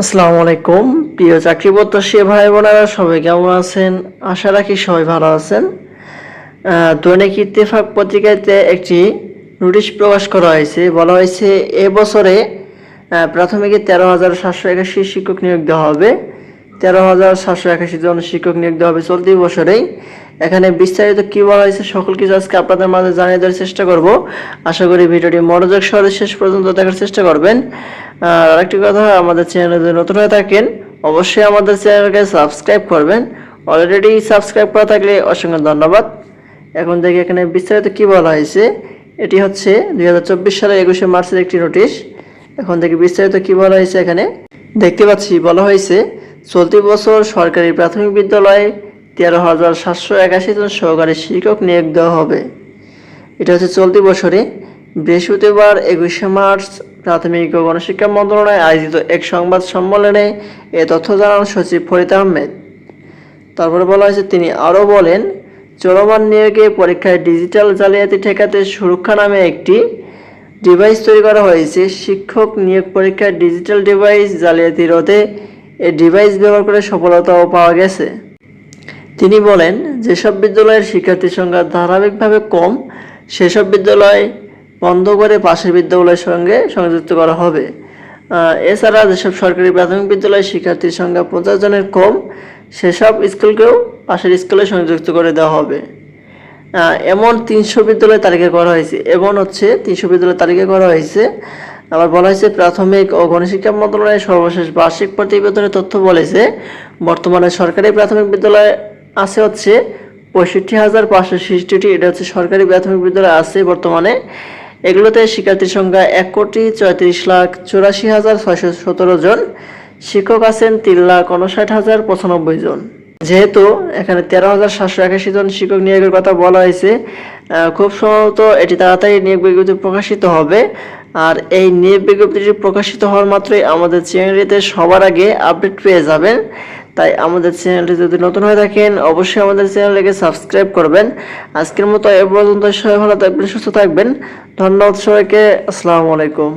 আসসালামু আলাইকুম। প্রিয় চাকরি ভাই বোনেরা সবাই কেমন আছেন? আশা রাখি সবাই ভালো আছেন। দৈনিক ইত্তেফাক পত্রিকাতে একটি নোটিশ প্রকাশ করা হয়েছে। বলা হয়েছে এবছরে প্রাথমিকে তেরো হাজার সাতশো একাশি শিক্ষক নিয়োগ দেওয়া হবে। তেরো হাজার সাতশো একাশি জন শিক্ষক নিয়োগ দেওয়া হবে চলতি বছরেই। এখানে বিস্তারিত কি বলা হয়েছে, সকল কিছু আজকে আপনাদের মাঝে জানিয়ে দেওয়ার চেষ্টা করব। আশা করি ভিডিওটি মনোযোগ সহজে শেষ পর্যন্ত দেখার চেষ্টা করবেন। আরেকটি কথা, আমাদের চ্যানেলে যদি নতুন হয়ে থাকেন, অবশ্যই আমাদের চ্যানেলকে সাবস্ক্রাইব করবেন। অলরেডি সাবস্ক্রাইব করা থাকলে অসংখ্য ধন্যবাদ। এখন দেখি এখানে বিস্তারিত কি বলা হয়েছে। এটি হচ্ছে দুই হাজার চব্বিশ সালের একুশে মার্চের একটি নোটিশ। এখন দেখি বিস্তারিত কি বলা হয়েছে এখানে। দেখতে পাচ্ছি, বলা হয়েছে, চলতি বছর সরকারি প্রাথমিক বিদ্যালয়ে তেরো হাজার সাতশো একাশি জন সহকারী শিক্ষক নিয়োগ দেওয়া হবে। এটা হচ্ছে চলতি বছরে। বৃহস্পতিবার একুশে মার্চ প্রাথমিক ও গণশিক্ষা মন্ত্রণালয়ে আয়োজিত এক সংবাদ সম্মেলনে এ তথ্য জানান সচিব ফরিদ আহমেদ। তারপরে বলা হয়েছে, তিনি আরও বলেন, চলমান নিয়োগে পরীক্ষায় ডিজিটাল জালিয়াতি ঠেকাতে সুরক্ষা নামে একটি ডিভাইস তৈরি করা হয়েছে। শিক্ষক নিয়োগ পরীক্ষায় ডিজিটাল ডিভাইস জালিয়াতি রোধে এই ডিভাইস ব্যবহার করে সফলতাও পাওয়া গেছে। তিনি বলেন, যেসব বিদ্যালয়ের শিক্ষার্থীর সংখ্যা ধারাবাহিকভাবে কম, সেসব বিদ্যালয় বন্ধ করে পাশের বিদ্যালয়ের সঙ্গে সংযুক্ত করা হবে। এছাড়া যেসব সরকারি প্রাথমিক বিদ্যালয়ের শিক্ষার্থীর সংখ্যা পঞ্চাশ জনের কম, সেসব স্কুলকেও পাশের স্কুলে সংযুক্ত করে দেওয়া হবে। এমন তিনশো বিদ্যালয় তালিকা করা হয়েছে, এমন হচ্ছে তিনশো বিদ্যালয় তালিকা করা হয়েছে। আবার বলা হয়েছে, প্রাথমিক ও গণশিক্ষা মন্ত্রণালয়ের সর্বশেষ বার্ষিক প্রতিবেদনের তথ্য বলেছে, বর্তমানে সরকারি প্রাথমিক বিদ্যালয় আছে হচ্ছে পঁয়ষট্টি হাজার পাঁচশো ষষ্ঠটি, এটা হচ্ছে সরকারি প্রাথমিক বিদ্যালয় আছে বর্তমানে। এগুলোতে শিক্ষার্থীর সংখ্যা এক কোটি চৌত্রিশ লাখ চুরাশি হাজার ছয়শো সতেরো জন। শিক্ষক আছেন তিন লাখ উনষাট হাজার পঁচানব্বই জন। যেহেতু এখানে তেরো হাজার সাতশো একাশি জন শিক্ষক নিয়োগের কথা বলা হয়েছে খুব সম্ভবত এটি তাড়াতাড়ি নিয়োগ বিজ্ঞপ্তি প্রকাশিত হবে। আর এই নিয়োগ বিজ্ঞপ্তিটি প্রকাশিত হওয়ার মাত্রই আমাদের চ্যানেলটিতে সবার আগে আপডেট পেয়ে যাবেন। তাই আমাদের চ্যানেলটি যদি নতুন হয়ে থাকেন, অবশ্যই আমাদের চ্যানেলটিকে সাবস্ক্রাইব করবেন। আজকের মতো এ পর্যন্ত সবাই ভালো থাকবেন, সুস্থ থাকবেন। ধন্যবাদ সবাইকে, আসসালামু আলাইকুম।